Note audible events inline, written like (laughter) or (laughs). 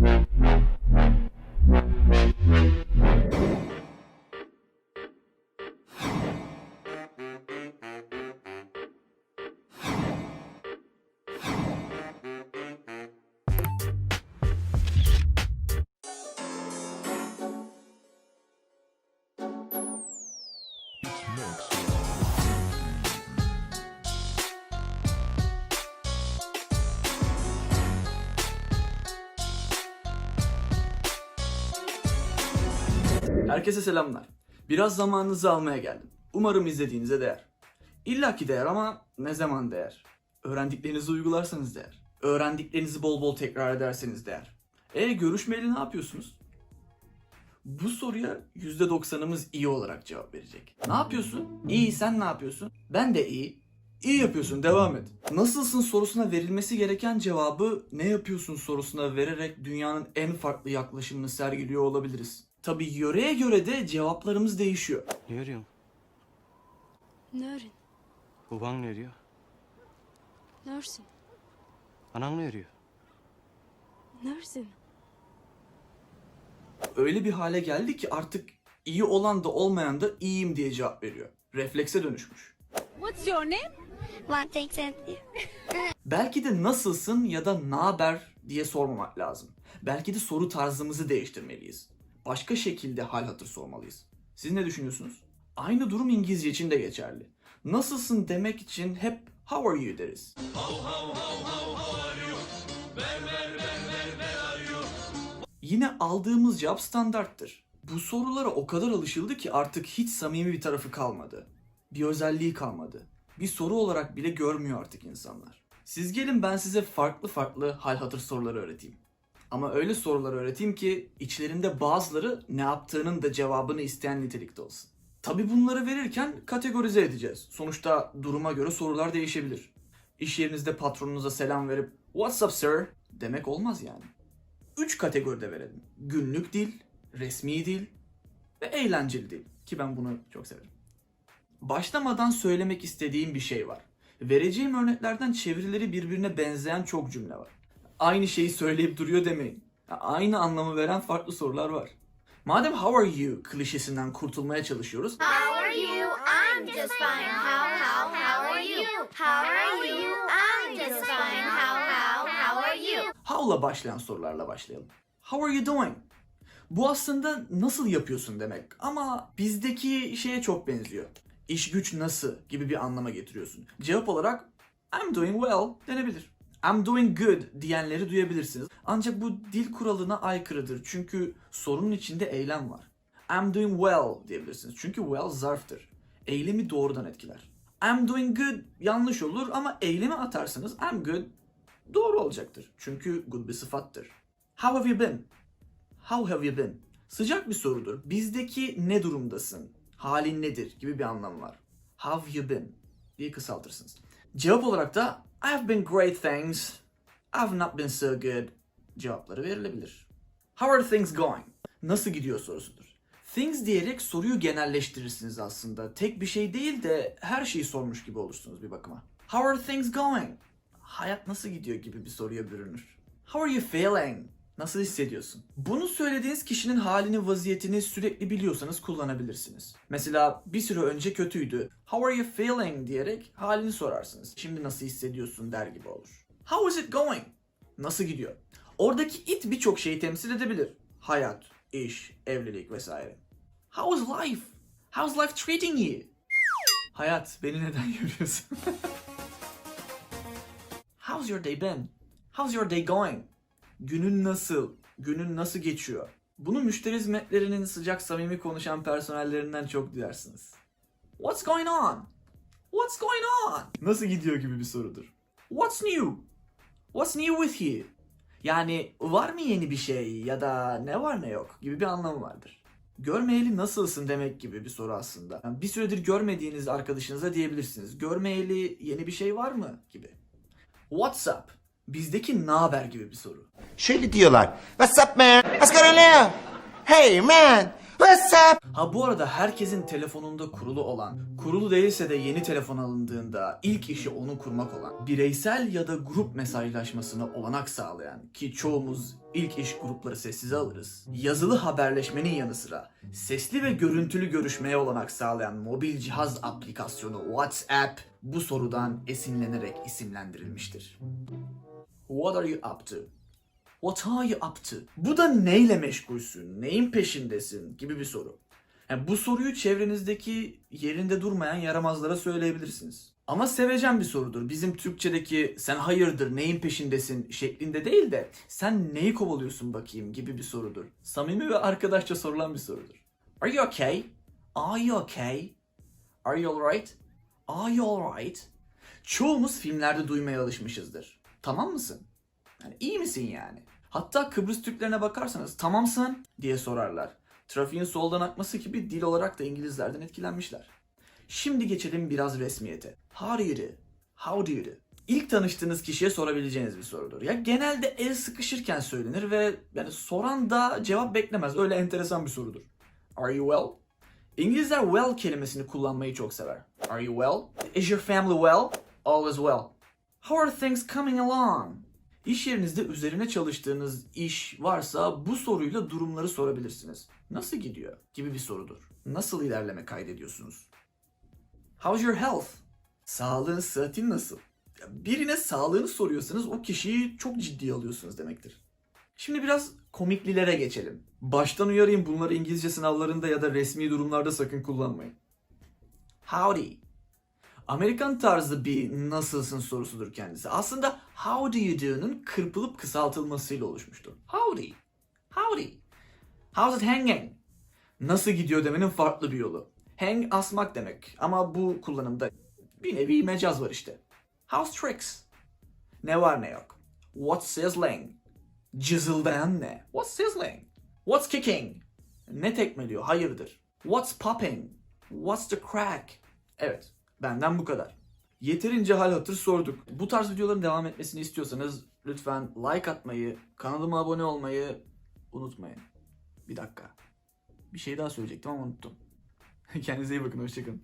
Mm-hmm. Herkese selamlar. Biraz zamanınızı almaya geldim. Umarım izlediğinize değer. İlla ki değer ama ne zaman değer? Öğrendiklerinizi uygularsanız değer. Öğrendiklerinizi bol bol tekrar ederseniz değer. E görüşmeyeli ne yapıyorsunuz? Bu soruya %90'ımız iyi olarak cevap verecek. Ne yapıyorsun? İyi sen ne yapıyorsun? Ben de iyi. İyi yapıyorsun devam et. Nasılsın sorusuna verilmesi gereken cevabı ne yapıyorsun sorusuna vererek dünyanın en farklı yaklaşımını sergiliyor olabiliriz. Tabi yöreye göre de cevaplarımız değişiyor. Ne arıyorsun? Ne arın? Baban ne arıyor? Ne arsın? Anan ne arıyor? Ne arsın? Öyle bir hale geldi ki artık iyi olan da olmayan da iyiyim diye cevap veriyor. Reflekse dönüşmüş. What's your name? One thing said Belki de nasılsın ya da naber diye sormamak lazım. Belki de soru tarzımızı değiştirmeliyiz. Başka şekilde hal hatır sormalıyız. Siz ne düşünüyorsunuz? Aynı durum İngilizce için de geçerli. Nasılsın demek için hep how are you deriz. Yine aldığımız cevap standarttır. Bu sorulara o kadar alışıldı ki artık hiç samimi bir tarafı kalmadı. Bir özelliği kalmadı. Bir soru olarak bile görmüyor artık insanlar. Siz gelin ben size farklı farklı hal hatır soruları öğreteyim. Ama öyle sorular öğreteyim ki içlerinde bazıları ne yaptığının da cevabını isteyen nitelikte olsun. Tabi bunları verirken kategorize edeceğiz. Sonuçta duruma göre sorular değişebilir. İş yerinizde patronunuza selam verip "What's up sir?" demek olmaz yani. 3 kategoride verelim. Günlük dil, resmi dil ve eğlenceli dil. Ki ben bunu çok severim. Başlamadan söylemek istediğim bir şey var. Vereceğim örneklerden çevirileri birbirine benzeyen çok cümle var. Aynı şeyi söyleyip duruyor demeyin. Aynı anlamı veren farklı sorular var. Madem how are you klişesinden kurtulmaya çalışıyoruz, How are you? I'm just fine. How, how, how are you? How are you? I'm just fine. How, how, how are you? how'la başlayan sorularla başlayalım. How are you doing? Bu aslında nasıl yapıyorsun demek ama bizdeki şeye çok benziyor. İş güç nasıl gibi bir anlama getiriyorsun. Cevap olarak I'm doing well denebilir. I'm doing good diyenleri duyabilirsiniz. Ancak bu dil kuralına aykırıdır. Çünkü sorunun içinde eylem var. I'm doing well diyebilirsiniz. Çünkü well zarftır. Eylemi doğrudan etkiler. I'm doing good yanlış olur ama eylemi atarsanız I'm good doğru olacaktır. Çünkü good bir sıfattır. How have you been? How have you been? Sıcak bir sorudur. Bizdeki ne durumdasın? Halin nedir? gibi bir anlam var. How have you been? diye kısaltırsınız. Cevap olarak da I've been great thanks. I've not been so good. Cevapları verilebilir. How are things going? Nasıl gidiyor sorusudur. Things diyerek soruyu genelleştirirsiniz aslında. Tek bir şey değil de her şeyi sormuş gibi olursunuz bir bakıma. How are things going? Hayat nasıl gidiyor gibi bir soruya bürünür. How are you feeling? Nasıl hissediyorsun? Bunu söylediğiniz kişinin halini, vaziyetini sürekli biliyorsanız kullanabilirsiniz. Mesela bir süre önce kötüydü. How are you feeling diyerek halini sorarsınız. Şimdi nasıl hissediyorsun der gibi olur. How is it going? Nasıl gidiyor? Oradaki it birçok şeyi temsil edebilir. Hayat, iş, evlilik vesaire. How is life? How's life treating you? Hayat, beni neden (laughs) görüyorsun? How's your day been? How's your day going? Günün nasıl? Günün nasıl geçiyor? Bunu müşteri hizmetlerinin sıcak samimi konuşan personellerinden çok duyarsınız. What's going on? What's going on? Nasıl gidiyor gibi bir sorudur. What's new? What's new with you? Yani var mı yeni bir şey ya da ne var ne yok gibi bir anlamı vardır. Görmeyeli nasılsın demek gibi bir soru aslında. Yani bir süredir görmediğiniz arkadaşınıza diyebilirsiniz. Görmeyeli yeni bir şey var mı gibi. What's up? Bizdeki ne haber gibi bir soru. Şöyle diyorlar. What's up man? What's going on? Hey man, Ha bu arada herkesin telefonunda kurulu olan, kurulu değilse de yeni telefon alındığında ilk işi onu kurmak olan, bireysel ya da grup mesajlaşmasına olanak sağlayan ki çoğumuz ilk iş grupları sessize alırız. Yazılı haberleşmenin yanı sıra sesli ve görüntülü görüşmeye olanak sağlayan mobil cihaz aplikasyonu WhatsApp bu sorudan esinlenerek isimlendirilmiştir. What are you up to? Up to? Bu da neyle meşgulsün, neyin peşindesin gibi bir soru. Yani bu soruyu çevrenizdeki yerinde durmayan yaramazlara söyleyebilirsiniz. Ama sevecen bir sorudur. Bizim Türkçedeki sen hayırdır, neyin peşindesin şeklinde değil de sen neyi kovalıyorsun bakayım gibi bir sorudur. Samimi ve arkadaşça sorulan bir sorudur. Are you okay? Are you okay? Are you alright? Are you alright? Çoğumuz filmlerde duymaya alışmışızdır. Tamam mısın? Yani iyi misin yani? Hatta Kıbrıs Türklerine bakarsanız tamamsın diye sorarlar. Trafiğin soldan akması gibi dil olarak da İngilizlerden etkilenmişler. Şimdi geçelim biraz resmiyete. How do you do? How do you do? İlk tanıştığınız kişiye sorabileceğiniz bir sorudur. Ya genelde el sıkışırken söylenir ve yani soran da cevap beklemez. Öyle enteresan bir sorudur. Are you well? İngilizler well kelimesini kullanmayı çok sever. Are you well? Is your family well? All is well. How are things coming along? İş yerinizde üzerine çalıştığınız iş varsa bu soruyla durumları sorabilirsiniz. Nasıl gidiyor? gibi bir sorudur. Nasıl ilerleme kaydediyorsunuz? How's your health? Sağlığın, sıhhatin nasıl? Birine sağlığını soruyorsanız o kişiyi çok ciddiye alıyorsunuz demektir. Şimdi biraz komiklilere geçelim. Baştan uyarayım bunları İngilizce sınavlarında ya da resmi durumlarda sakın kullanmayın. Howdy. Amerikan tarzı bir nasılsın sorusudur kendisi. Aslında how do you do'nun kırpılıp kısaltılmasıyla oluşmuştur. Howdy. Howdy. How's it hanging? Nasıl gidiyor demenin farklı bir yolu. Hang asmak demek ama bu kullanımda bir nevi mecaz var işte. How's tricks? Ne var ne yok. What's sizzling? Cızıldayan ne? What's sizzling? What's kicking? Ne tekmeliyor? Hayırdır? What's popping? What's the crack? Evet, benden bu kadar. Yeterince hal hatır sorduk. Bu tarz videoların devam etmesini istiyorsanız lütfen like atmayı, kanalıma abone olmayı unutmayın. Bir dakika. Bir şey daha söyleyecektim ama unuttum. (laughs) Kendinize iyi bakın, hoşçakalın.